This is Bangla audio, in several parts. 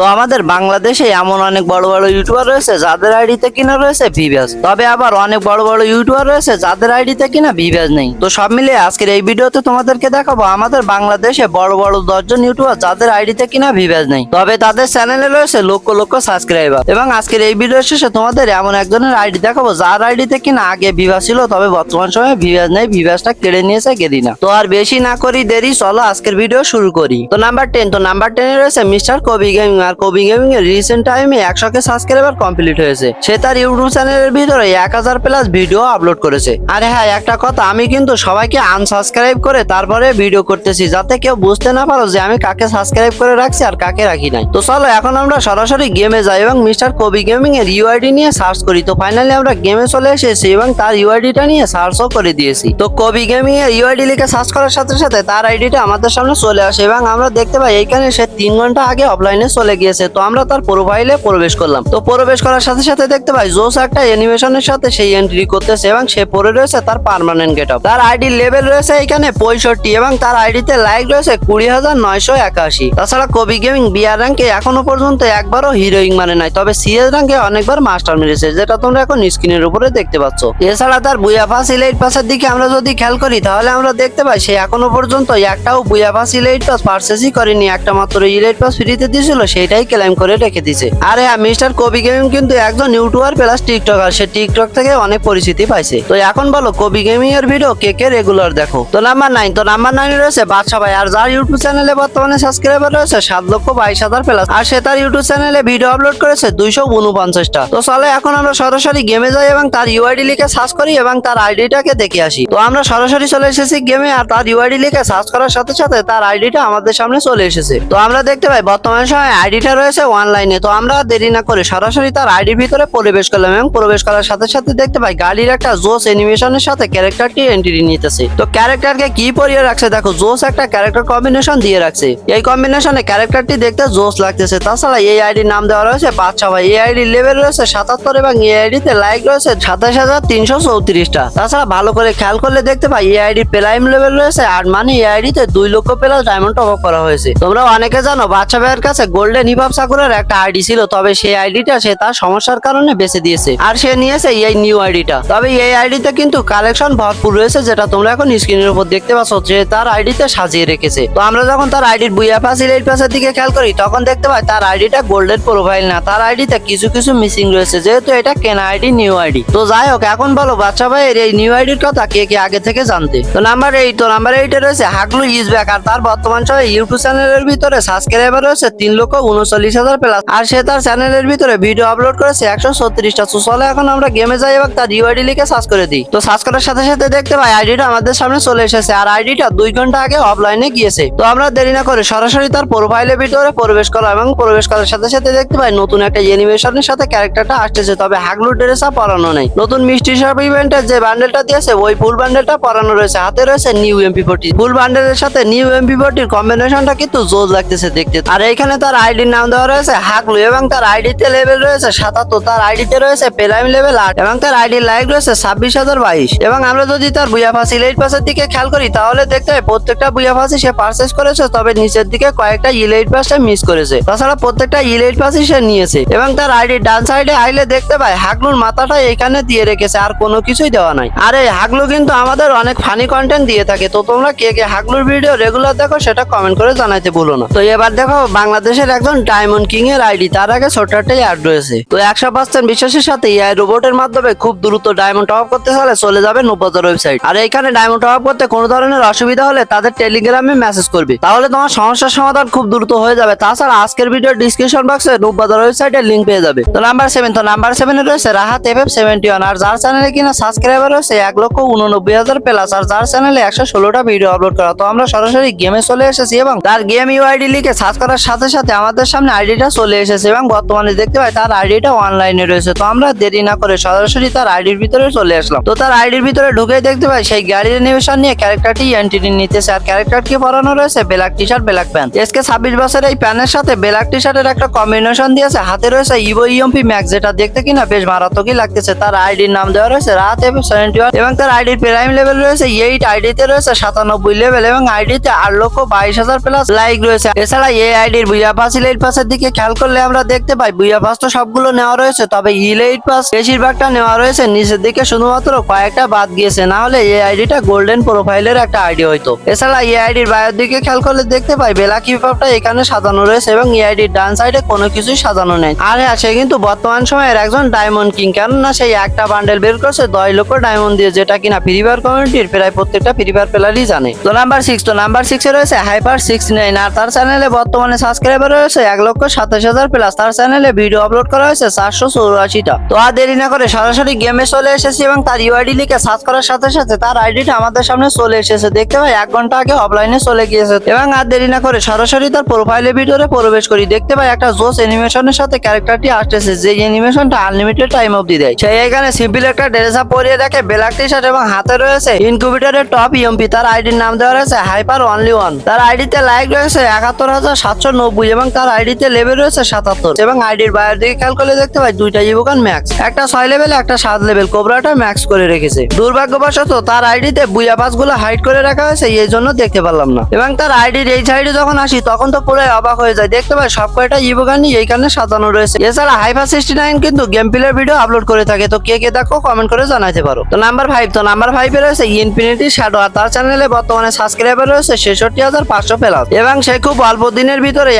তো আমাদের বাংলাদেশে এমন অনেক বড় বড় ইউটিউবার রয়েছে যাদের আইডিতে কিনা রয়েছে ভিভ্যাস তবে আবার অনেক বড় বড় ইউটিউবার রয়েছে যাদের আইডিতে কিনা ভিভ্যাস নেই। তো সব মিলিয়ে আজকের এই ভিডিওতে তোমাদেরকে দেখাবো আমাদের বাংলাদেশে বড় বড় দশজন ইউটিউবার যাদের আইডিতে কিনা ভিভ্যাস নেই। তবে তাদের চ্যানেলে রয়েছে লক্ষ লক্ষ সাবস্ক্রাইবার এবং আজকের এই ভিডিও শেষে তোমাদের এমন একজনের আইডি দেখাবো যার আইডিতে কিনা আগে ভিভ্যাস ছিল, তবে বর্তমান সময়ে ভিভ্যাস নেই ভিভ্যাসটা কেড়ে নিয়েছে গেদিনা তো আর বেশি না করি, দেরি, চলো আজকের ভিডিও শুরু করি। তো নাম্বার টেন তো নাম্বার টেনে রয়েছে মিস্টার কবি গেমিং আর কবি গেমিং এর রিসেন্ট টাইমে একশো কে সাবস্ক্রাইবার কমপ্লিট হয়েছে। সে তার ইউটিউব চ্যানেলের ভিতরে এক হাজার প্লাস ভিডিও আপলোড করেছে। আরে হ্যাঁ একটা কথা, আমি কিন্তু সবাইকে আনসাবস্ক্রাইব করে তারপরে ভিডিও করতেছি, যাতে কেউ বুঝতে না পারো যে আমি কাকে সাবস্ক্রাইব করে রাখছি আর কাকে রাখি নাই। তো চলো, এখন আমরা সরাসরি গেমে যাই এবং মিস্টার কবি গেমিং এর ইউআইডি নিয়ে সার্চ করি। তো ফাইনালি আমরা গেমে চলে এসেছি এবং তার ইউআইডিটা নিয়ে সার্চও করে দিয়েছি। তো কবি গেমিং এর ইউআইডি লিখে সার্চ করার সাথে সাথে তার আইডিটা আমাদের সামনে চলে আসে এবং আমরা দেখতে পাই, এইখানে সে তিন ঘণ্টা আগে অফলাইনে চলে গিয়েছে, তো আমরা তার প্রোফাইলে প্রবেশ করলাম। তো প্রবেশ করার সাথে সাথে দেখতে পাই, জোস একটা অ্যানিমেশনের সাথে সেই এন্ট্রি করতেছে এবং সে পরে রয়েছে তার পারমানেন্ট গেট তার আইডি লেভেল রয়েছে এখানে পঁয়ষট্টি এবং তার আইডিতে লাইক রয়েছে কুড়ি হাজার নয়শো একাশি। তাছাড়া কবি গেমিং বিয়ার র্যাঙ্কে এখনও পর্যন্ত একবারও হিরোইং মানে নাই, তবে সিএস র্যাঙ্কে অনেকবার মাস্টার মেরেছে, যেটা তোমরা এখন স্ক্রিনের উপরে দেখতে পাচ্ছ। এছাড়া তার বুয়াফাস ইলাইট পাসের দিকে আমরা যদি খেয়াল করি, তাহলে আমরা দেখতে পাই সে এখনও পর্যন্ত একটাও বুয়াফাস ইলাইট পাস পার্সেসই করেনি, একটা মাত্র ইলেট পাস ফ্রিতে দিয়েছিল সেটাই ক্লেম করে রেখে দিছে আরে হ্যাঁ মিস্টার কবি গেমিং কিন্তু একজন ইউটিউবার প্লাস টিকটকার। সে টিকটক থেকে অনেক পরিচিতি পাইছে। তো এখন বলো, কবি গেমিং এর ভিডিও কে কে রেগুলার দেখো? তো নাম্বার নাইন তো নাম্বার নাইনে রয়েছে বাদশা ভাই। আর যার ইউটিউব চ্যানেলে বর্তমানে সাবস্ক্রাইবার রয়েছে, সাত লক্ষ বাইশ হাজার প্লাস আর সে তার ইউটিউব চ্যানেলে ভিডিও আপলোড করেছে দুইশো উনপঞ্চাশটা। তো চলে, এখন আমরা সরাসরি গেমে যাই এবং তার ইউআইডি লিখে সার্চ করি এবং তার আইডিটাকে দেখে আসি। তো আমরা সরাসরি চলে এসেছি গেমে আর তার ইউআইডি লিখে সার্চ করার সাথে সাথে তার আইডিটা আমাদের সামনে চলে এসেছে। তো আমরা দেখতে পাই, বর্তমান সময় আইডিটা রয়েছে অনলাইনে তো আমরা দেরি না করে সরাসরি তার আইডির ভিতরে প্রবেশ করলাম এবং প্রবেশ করার সাথে সাথে দেখতে পাই গাড়ির একটা জোস অ্যানিমেশনের সাথে ক্যারেক্টারটি এন্ট্রি নিতেছে। তো ক্যারেক্টারকে কি পরিয়ে রাখছে? দেখো, জোস একটা ক্যারেক্টার কম্বিনেশন দিয়ে রাখছে। এই কম্বিনেশনে ক্যারেক্টারটি দেখতে জোস লাগতেছে। তাছাড়া এই আইডির নাম দেওয়া রয়েছে বাচ্চা ভাই। এই আইডির লেভেল রয়েছে সাতাত্তর এবং এই আইডিতে লাইক রয়েছে সাতাশ হাজার তিনশো চৌত্রিশটা। তাছাড়া ভালো করে খেয়াল করলে দেখতে পাই এই আইডির প্রাইম লেভেল রয়েছে আর মানে এই আইডিতে দুই লক্ষ প্লাস ডায়মন্ড টপ আপ করা হয়েছে। তোমরা অনেকে জানো বাচ্চা ভাইয়ের কাছে গোল্ডেন হিপ সাকুরের একটা আইডি ছিল, তবে সেই আইডিটা সে তার সমস্যার কারণে বেঁচে দিয়েছে। আর সে নিয়েছে এই নিউ আইডিটা। তবে এই আইডিতে কিন্তু কালেকশন ভরপুর রয়েছে, যেটা তোমরা এখন স্ক্রিনের উপর দেখতে পাচ্ছ যে তার আইডিতে সাজিয়ে রেখেছে। তো আমরা যখন তার আইডির বুয়া পাস ইলাইট পাসের দিকে খেয়াল করি, তখন দেখতে পাই তার আইডিটা গোল্ডেন প্রোফাইল না। তার আইডিতে কিছু কিছু মিসিং রয়েছে, যেহেতু এটা কেনা আইডি, নিউ আইডি। তো যাই হোক, এখন বলো, বাচ্চা ভাইয়ের এই নিউ আইডির কথা কে কে আগে থেকে জানতে? তো নাম্বার এইট তো নাম্বার এইটে রয়েছে হাগলু ইজ ব্যাক আর তার বর্তমান সময় ইউটিউব চ্যানেলের ভিতরে সাবস্ক্রাইবার রয়েছে তিন লক্ষ উনচল্লিশ হাজার প্লাস আর সে তার চ্যানেলের ভিতরে ভিডিও আপলোড করেছে একশো ছত্রিশটা। তো চলে এখন আমরা গেমে যাই এবং তার ইউআইডি লিখে সার্চ করে দিই। তো সার্চ করার সাথে সাথে দেখতে পাই আইডিটা আমাদের সামনে চলে এসেছে আর আইডিটা দুই ঘণ্টা আগে অফলাইনে গিয়েছে। তো আমরা দেরি না করে সরাসরি তার প্রোফাইলের ভিতরে প্রবেশ করা এবং প্রবেশ করার সাথে সাথে দেখতে পাই নতুন একটা অ্যানিমেশনের সাথে ক্যারেক্টারটা আসতেছে, তবে হাগলু ড্রেসা পরানো নেই। নতুন মিষ্টি শপ ইভেন্টের যে বান্ডেলটা দিয়েছে, ওই ফুল বান্ডেলটা পরানো রয়েছে। হাতে রয়েছে নিউ এমপি ফোর্টি ফুল বান্ডেলের সাথে নিউ এমপি ফোর্টির কম্বিনেশনটা কিন্তু জোর লাগতেছে দেখতে। আর এইখানে তার আইডির নাম দেওয়া রয়েছে হাগলু এবং তার আইডিতে লেভেল রয়েছে সাতাত্তর, তার আইডিতে রয়েছে প্রাইম লেভেল আট এবং তার আইডির লাইক রয়েছে ছাব্বিশ হাজার বাইশ। এবং আমরা যদি তার বুয়া ফাঁসি ইলাইট পাসের দিকে খেয়াল করি, তাহলে দেখতে হয় প্রত্যেকটা বুয়া ফাঁসি সে পারচেস করেছে, তবে নিচের দিকে কয়েকটা ইলাইট পাসটা মিস করেছে। তাছাড়া প্রত্যেকটা ইলাইট পাসই সে নিয়েছে। এবং তার আইডির ডান সাইডে আইলে দেখতে পায় হাগলুর মাথাটা এখানে দিয়ে রেখেছে, আর কোনো কিছুই দেওয়া নাই। আর এই হাগলু কিন্তু আমাদের অনেক ফানি কন্টেন্ট দিয়ে থাকে, তো তোমরা কে কে হাগলুর ভিডিও রেগুলার দেখো, সেটা কমেন্ট করে জানাইতে ভুলো না। তো এবার দেখো বাংলাদেশের একজন ডায়মন্ড কিং এর আইডি, তার আগে ছোট্ট একটা অ্যাড রয়েছে। তো একশো পার্সেন্ট বিশ্বাসের সাথে এআই রোবটের মাধ্যমে খুব দ্রুত ডায়মন্ড টপ করতে হলে চলে যাবে নব্বতের ওয়েবসাইট আর এখানে ডায়মন্ড টপ করতে কোনো ধরনের অসুবিধা হলে তাদের টেলিগ্রামে মেসেজ করবে। তাহলে তোমার সমস্যার সমাধান খুব দ্রুত হয়ে যাবে। তাছাড়া আজকের ভিডিও ডিসক্রিপশন বক্সে নব্বতের ওয়েবসাইটের লিঙ্ক পেয়ে যাবে। তো নাম্বার সেভেন তো নাম্বার সেভেনে রয়েছে Rahat F F seventy one আর যার চ্যানেলে কিনা সাবস্ক্রাইবার রয়েছে এক লক্ষ উননব্বই হাজার প্লাস আর যার চ্যানেলে একশো ষোলোটা ভিডিও আপলোড করা। তো আমরা সরাসরি গেমে চলে এসেছি এবং তার গেম ইউআইডি লিখে সার্চ করার সাথে সাথে আমাদের সামনে আইডিটা চলে এসেছে এবং বর্তমানে দেখতে পাই তার আইডিটা অনলাইনে রয়েছে। তো আমরা দেরি না করে সরাসরি তার আইডির ভিতরে চলে আসলাম। তো তার আইডির ভিতরে ঢুকে দেখতে পাই সেই গাড়ির নিবেশন নিয়ে ক্যারেক্টারটি এন্ট্রি নিতেছে। আর ক্যারেক্টারকে পরানো রয়েছে black T shirt black pant SK ছাব্বিশ বছর এই প্যান্টের সাথে ব্ল্যাক টি শার্টের একটা কম্বিনেশন দিয়েছে। হাতে রয়েছে ইভো ইএমপি ম্যাক্স যেটা দেখতে কিনা বেশ মারাত্মকই লাগতেছে। তার আইডির নাম দেওয়া রয়েছে রাত এফ সেভেন্টি এবং তার আইডির প্রাইম লেভেল রয়েছে এইট আইডিতে রয়েছে সাতানব্বই লেভেল এবং আইডিতে আট লক্ষ বাইশ হাজার প্লাস লাইক রয়েছে। এছাড়া এই আইডির বুয়া ফাসিল ইলাইট পাসের দিকে খেয়াল করলে আমরা দেখতে পাই বুয়া পাস তো সবগুলো নেওয়া রয়েছে, তবে ইলাইট পাস বেশিরভাগটা নেওয়া রয়েছে, নিচের দিকে শুধুমাত্র কয়েকটা বাদ গিয়েছে, না হলে এই আইডিটা গোল্ডেন প্রোফাইলের একটা আইডি হইতো। এছাড়া এই আইডির বায়ের দিকে খেয়াল করলে দেখতে পাই বেলা কিপাপটা এখানে সাজানো রয়েছে এবং এই আইডির ডান সাইডে কোনো কিছুই সাজানো নেই। আর হ্যাঁ সে কিন্তু বর্তমান সময়ের একজন ডায়মন্ড কিং কেননা সেই একটা বান্ডেল বের করছে, দশ লক্ষ ডায়মন্ড দিয়ে, যেটা কিনা ফ্রি ফায়ার কমিউনিটির প্রায় প্রত্যেকটা ফ্রি ফায়ার প্লেয়ারই জানে। তো নাম্বার সিক্স তো নাম্বার সিক্সে রয়েছে হাইপার সিক্স নাইন আর তার চ্যানেলে বর্তমানে সাবস্ক্রাইবার এক লক্ষ সাতাশ হাজার প্লাস তার চ্যানেলে ভিডিও আপলোড করা হয়েছে চারশো চৌরাশিটা। তো আর দেরি না করে সরাসরি গেমে চলে এসেছি এবং তার ইউআইডি লিখে সার্চ করার সাথে সাথে তার আইডিটা আমাদের সামনে চলে এসেছে। দেখতে পাই এক ঘণ্টা আগে অফলাইনে চলে গিয়েছে। এবং আর দেরি না করে সরাসরি তার প্রোফাইলের ভিতরে প্রবেশ করি। দেখতে পাই একটা জোস অ্যানিমেশনের সাথে ক্যারেক্টারটি আসতেছে যে অ্যানিমেশনটা আনলিমিটেড টাইম অবধি দেয়। সেই এখানে সিম্পল একটা ড্রেস আপ পরিয়ে রাখে ব্ল্যাক টি শার্ট এবং হাতে রয়েছে ইনকিউবেটরের টপ ইএমপি তার আইডির নাম দেওয়া রয়েছে হাইপার অনলি ওয়ান তার আইডিতে লাইক রয়েছে একাত্তর হাজার সাতশো নব্বই এবং তার আইডিতে লেভেল রয়েছে সাতাত্তর। এবং আইডির বাইরের দিকে খেয়াল করলে দেখতে পাই দুইটা ইভোকান ম্যাক্স একটা ছয় লেভেল একটা সাত লেভেল কোবরাটা ম্যাক্স করে রেখেছে। দুর্ভাগ্যবশত তার আইডিতে বুয়া গুলো হাইড করে রাখা হয়েছে, এই জন্য দেখতে পারলাম না। এবং তার আইডির এই সাইডে যখন আসি, তখন তো পুরো অবাক হয়ে যায়। দেখতে পাই সব কয়টা ইভোকানই এইখানে সাজানো রয়েছে। এছাড়া হাইফা সিক্সটি নাইন কিন্তু গেম প্লের ভিডিও আপলোড করে থাকে। তো কে কে দেখো কমেন্ট করে জানাতে পারো। তো নাম্বার ফাইভ তো নাম্বার ফাইভে রয়েছে ইনফিনিটি শ্যাডো আর তার চ্যানেলে বর্তমানে সাবস্ক্রাইবার রয়েছে ছেষট্টি হাজার পাঁচশো প্লাস এবং সে খুব অল্প দিনের ভিতরে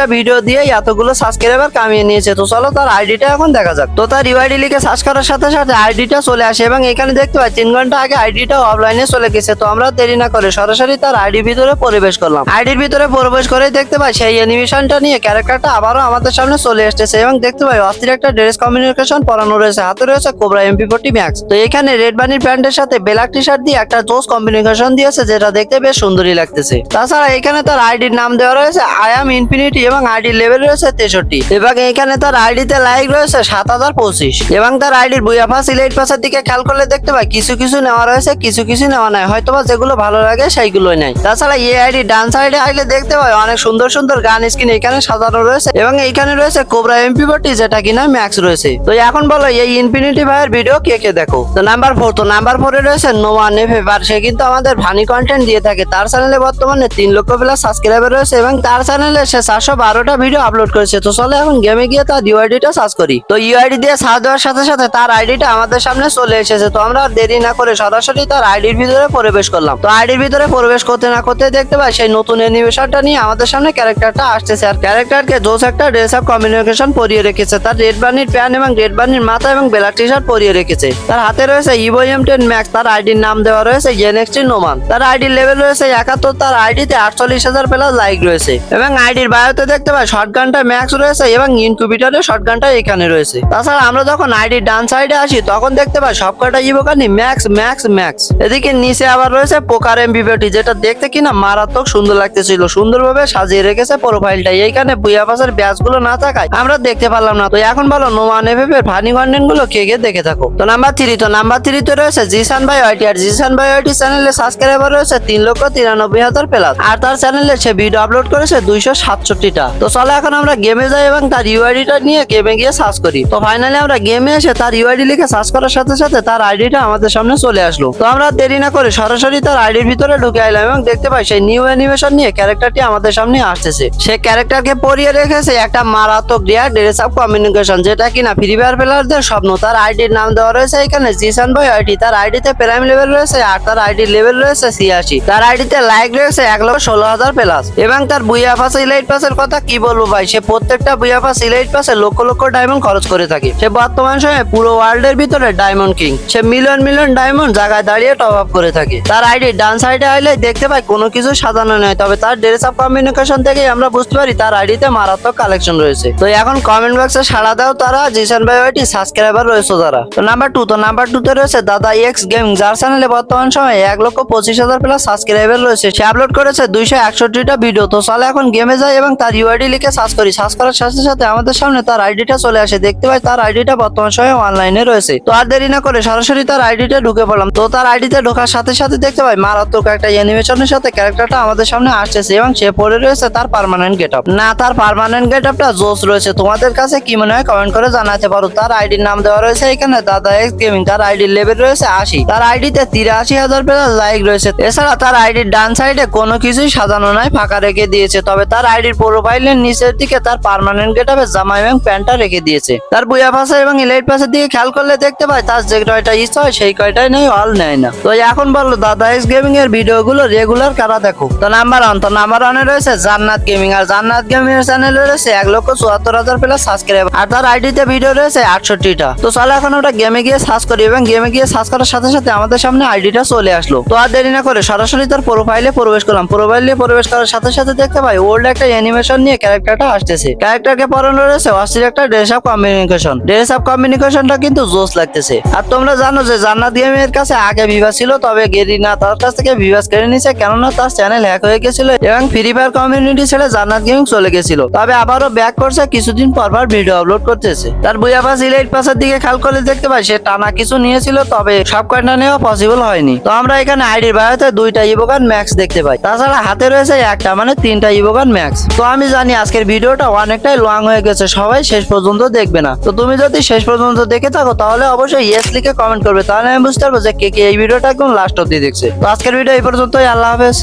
একচল্লিশটা ভিডিও দিয়ে এতগুলো সাবস্ক্রাইবার কামিয়ে নিয়েছে। তো চলো তার আইডিটা এখন দেখা যাক। তো তার ইউআইডি লিখে সার্চ করার সাথে সাথে আইডিটা চলে আসে এবং এখানে দেখতে পাই তিন ঘণ্টা আগে আইডিটা অফলাইনে চলে গেছে। তো আমরা দেরি না করে সরাসরি তার আইডির ভিতরে প্রবেশ করলাম। আইডির ভিতরে প্রবেশ করে দেখতে পাই, সেই অ্যানিমেশনটা নিয়ে ক্যারেক্টারটা আবারও আমাদের সামনে চলে এসেছে এবং দেখতে পাই অস্থির একটা ড্রেস কমিউনিকেশন পরানো রয়েছে। হাতে রয়েছে কোবরা এমপি ফোর্টি ম্যাক্স তো এখানে রেড বানির প্যান্টের সাথে ব্ল্যাক টি শার্ট দিয়ে একটা জোস কম্বিনেশন দিয়েছে, যেটা দেখতে বেশ সুন্দরই লাগতেছে। তাছাড়া এখানে তার আইডির নাম দেওয়া রয়েছে আই এম ইনফিনিটি এবং আইডি লেভেল রয়েছে তেষট্টি। এবং এখানে তার আইডিতে লাইক রয়েছে সাত হাজার পঁচিশ। এবং তার আইডির বুয়াফা ইলেট পাসের দিকে খেয়াল করলে দেখতে পাই কিছু কিছু নেওয়া রয়েছে, কিছু কিছু নেওয়া নাই। হয়তোবা যেগুলো ভালো লাগে সেইগুলোই নাই তাছাড়া এই আইডি ডান সাইডে আইলে দেখতে পাই অনেক সুন্দর সুন্দর গান স্ক্রিন এখানে সাজানো রয়েছে এবং এইখানে রয়েছে কোবরা এমপি ফোর্টি যেটা কিনা ম্যাক্স রয়েছে। তো এখন বলো, এই ইনফিনিটি ভাইয়ের ভিডিও কে কে দেখো? তো নাম্বার ফোর তো নাম্বার ফোরে রয়েছে নোয়া নেফেভার সে কিন্তু আমাদের ফানি কন্টেন্ট দিয়ে থাকে। তার চ্যানেলে বর্তমানে তিন লক্ষ প্লাস সাবস্ক্রাইবার রয়েছে এবং তার চ্যানেলে সে চারশো বারোটা ভিডিও আপলোড করেছে। তো চলো এখন গেমে গিয়ে তার ইউআইডিটা সার্চ করি। তো ইউআইডি দিয়ে সার্চ দেওয়ার সাথে সাথে তার আইডিটা আমাদের সামনে চলে এসেছে। তো আমরা আর দেরি না করে সরাসরি তার আইডির ভিতরে প্রবেশ করলাম। তো আইডির ভিতরে প্রবেশ করতে না করতে দেখতে পাই সেই নতুন অ্যানিমেশনটা নিয়ে আমাদের সামনে ক্যারেক্টারটা আসতেছে। আর ক্যারেক্টারকে জোস একটা ড্রেস আপ কমিউনিকেশন পরিয়ে রেখেছে। তার রেড বানির প্যান এবং রেড বানির মাথা এবং ব্ল্যাক টি শার্ট পরিয়ে রেখেছে। তার হাতে রয়েছে ইভো এম টেন ম্যাক্স তার আইডির নাম দেওয়া রয়েছে জেনেক্সটি নোমান তার আইডির লেভেল রয়েছে একাত্তর, তার আইডিতে আটচল্লিশ হাজার প্লাস লাইক রয়েছে। এবং আইডির বায়োতে দেখতে পাই শর্ট গানটা ম্যাক্স রয়েছে এবং ইনকিউবিটারের শর্ট গানটা এখানে রয়েছে। তাছাড়া আমরা যখন আইডির ডান সাইডে আসি, তখন দেখতে পাই, সবকটা ইভোকানি ম্যাক্স ম্যাক্স ম্যাক্স এদিকে নিচে আবার রয়েছে পোকার এমবিবিটি যেটা দেখতে কিনা মারাত্মক সুন্দর লাগতেছিল। সুন্দরভাবে সাজিয়ে রেখেছে প্রোফাইলটা এইখানে বুয়া পাশের ব্যাচগুলো না থাকায় আমরা দেখতে পারলাম না। তো এখন বলো নোমান এফএফ ফানি কন্টেন্টগুলো কে কে দেখে থাকো? তো নাম্বার থ্রি তো নাম্বার থ্রি তো রয়েছে জিসান ভাই ওয়াইটি আর জিসান ভাই ওয়াইটি চ্যানেলে সাবস্ক্রাইবার রয়েছে তিন লক্ষ তিরানব্বই হাজার প্লাস আর তার চ্যানেলে সে ভিডিও আপলোড করেছে দুইশো সাতষট্টিটা তো চলো এখন আমরা গেমে যাই এবং তার ইউআইডিটা নিয়ে গেমে গিয়ে সার্চ করি। তো ফাইনালি আমরা গেমে এসে তার ইউআইডি লিখে সার্চ করার সাথে সাথে তার আইডিটা আমাদের সামনে চলে আসলো। তো আমরা দেরি না করে সরাসরি তার আইডির ভিতরে ঢুকে আইলাম এবং দেখতে পাই সেই নিউ অ্যানিমেশন নিয়ে ক্যারেক্টারটি আমাদের সামনে আসতেছে। সে ক্যারেক্টারকে পরিয়ে রেখেছে একটা মারাত্মক রিয়ার ড্রেস আপ কমিউনিকেশন যেটা কিনা ফ্রি ফায়ার প্লেয়ারদের স্বপ্ন। তার আইডির নাম দেওয়া রয়েছে এখানে জিসান ভাই আইডি তার আইডিতে প্রাইম লেভেল রয়েছে আর তার আইডি লেভেল রয়েছে ছিয়াশি। তার আইডিতে লাইক রয়েছে এক লক্ষ ষোলো হাজার প্লাস এবং তার বুয়া পাস ইলাইট পাসের কথা কি বলব ভাই? সে প্রত্যেকটা বুয়া পাস ইলাইট পাসে লক্ষ লক্ষ ডায়মন্ড খরচ করে থাকে। সে বর্তমান সময়ে পুরো ওয়ার্ল্ড এর ভিতরে ডায়মন্ড কিং সে মিলিয়ন মিলিয়ন ডায়মন্ড জায়গায় দাঁড়িয়ে টপ আপ করে থাকে। তার আইডি ডান সাইডে আইলে দেখতে পাই কোনো কিছু সাজানো নয় তবে তার ড্রেস আপ কমিউনিকেশন থেকে আমরা বুঝতে পারি তার আইডিতে মারাত্মক কালেকশন রয়েছে। তো এখন কমেন্ট বক্সে সাড়া দাও তারা, জিসান ভাই ওয়াইটি সাবস্ক্রাইবার রয়েছে তারা। তো নাম্বার টু তো নাম্বার টু তে রয়েছে দাদা এক্স গেম যার চ্যানেলে বর্তমান সময়ে এক লক্ষ পঁচিশ হাজার প্লাস সাবস্ক্রাইবার রয়েছে। সে আপলোড করেছে দুইশো একষট্টিটা ভিডিও তো চলে এখন গেমে যায় এবং তার ইউআইডি লিখে সার্চ করি সার্চ করার সাথে সাথে আমাদের সামনে তার আইডিটা চলে আসে দেখতে পাই তার আইডিটা বর্তমান সময়ে অনলাইনে রয়েছে তো আর দেরি না করে সরাসরি তার আইডিটা ঢুকে পড়লাম তো তার আইডিতে ঢোকার সাথে সাথে দেখতে পাই মারাত্মক একটা অ্যানিমেশনের সাথে ক্যারেক্টারটা আমাদের সামনে আসতেছে এবং সে পরে রয়েছে তার পারমানেন্ট গেট আপ না তার পারমানেন্ট গেট আপটা জোস রয়েছে তোমাদের কাছে কি মনে হয় কমেন্ট করে জানাতে পারো তার আইডির নাম দেওয়া রয়েছে এখানে দাদা এক্স গেমিং তার আইডির লেভেল রয়েছে আশি তার আইডিতে তিরাশি হাজার প্লাস লাইক রয়েছে এছাড়া তার আইডির ডান সাইডে কোনো কিছুই সাজানো নাই ফাঁকা রেখে দিয়েছে তবে তার আইডির পুরো প্রোফাইলের নিচের দিকে তার পার্মানেন্ট গেটাপে জামা এবং প্যান্টটা রেখে দিয়েছে। তার বুয়া পাশে এবং ইলাইট পাশের দিকে খেয়াল করলে দেখতে পাই তার যে কয়টা ইচ্ছা হয় সেই কয়টাই নেই অল নেয় না। তো এখন বলল, দাদা এস গেমিং এর ভিডিওগুলো রেগুলার কারা দেখো? তো নাম্বার ওয়ান তো নাম্বার ওয়ানে রয়েছে জান্নাত গেমিং আর জান্নাত গেমিং এর চ্যানেলে রয়েছে এক লক্ষ চুয়াত্তর হাজার প্লাস সাবস্ক্রাইবার আর তার আইডিতে ভিডিও রয়েছে আটষট্টিটা। তো চলো এখন ওটা গেমে গিয়ে সার্চ করি এবং গেমে গিয়ে সার্চ করার সাথে সাথে আমাদের সামনে আইডিটা চলে আসলো। তো আর দেরি না করে সরাসরি তার প্রোফাইলে প্রবেশ করলাম। প্রোফাইলে প্রবেশ করার সাথে সাথে দেখতে পাই ওল্ড একটা অ্যানিমেশন নিয়ে ক্যারেক্টারটা আসতেছে। ক্যারেক্টারকে পড়ানো রয়েছে অস্থির একটা dress up communication dress up কমিউনিকেশনটা কিন্তু জোস লাগতেছে। আর তোমরা জানো যে জান্নাত গেমের কাছে আগে ভিভা ছিল, তবে গেরিনা তার কাছ থেকে ভিভাস কেড়ে নিছে কেননা তার চ্যানেল হ্যাক হয়ে গেছিল এবং ফ্রি ফায়ার কমিউনিটি ছেড়ে জান্নাত গেমিং চলে গেছিল। তবে আবারও ব্যাক করছে, কিছুদিন পর পর ভিডিও আপলোড করতেছে। তার বুয়া পাস ইলাইট পাসের দিকে খেয়াল করলে দেখতে পাই সে টানা কিছু নিয়েছিল, তবে সব কয়টা নেওয়া পসিবল হয়নি। তো আমরা এখানে আইডির বায়োতে দুইটা ইবোগান ম্যাক্স দেখতে পাই। তাছাড়া হাতে রয়েছে একটা মানে তিনটা ইবোগান ম্যাক্স তো আমি জানি আজকের ভিডিওটা অনেকটাই লং হয়ে গেছে, সবাই শেষ পর্যন্ত দেখবে না। তো তুমি যদি শেষ পর্যন্ত দেখে থাকো, তাহলে অবশ্যই ইয়েস লিখে কমেন্ট করবে, তাহলে আমি বুঝতে পারব যে কে কে এই ভিডিওটা একদম লাস্ট অব্দি দেখছে। তো আজকের ভিডিও এই পর্যন্তই, আল্লাহ হাফেজ।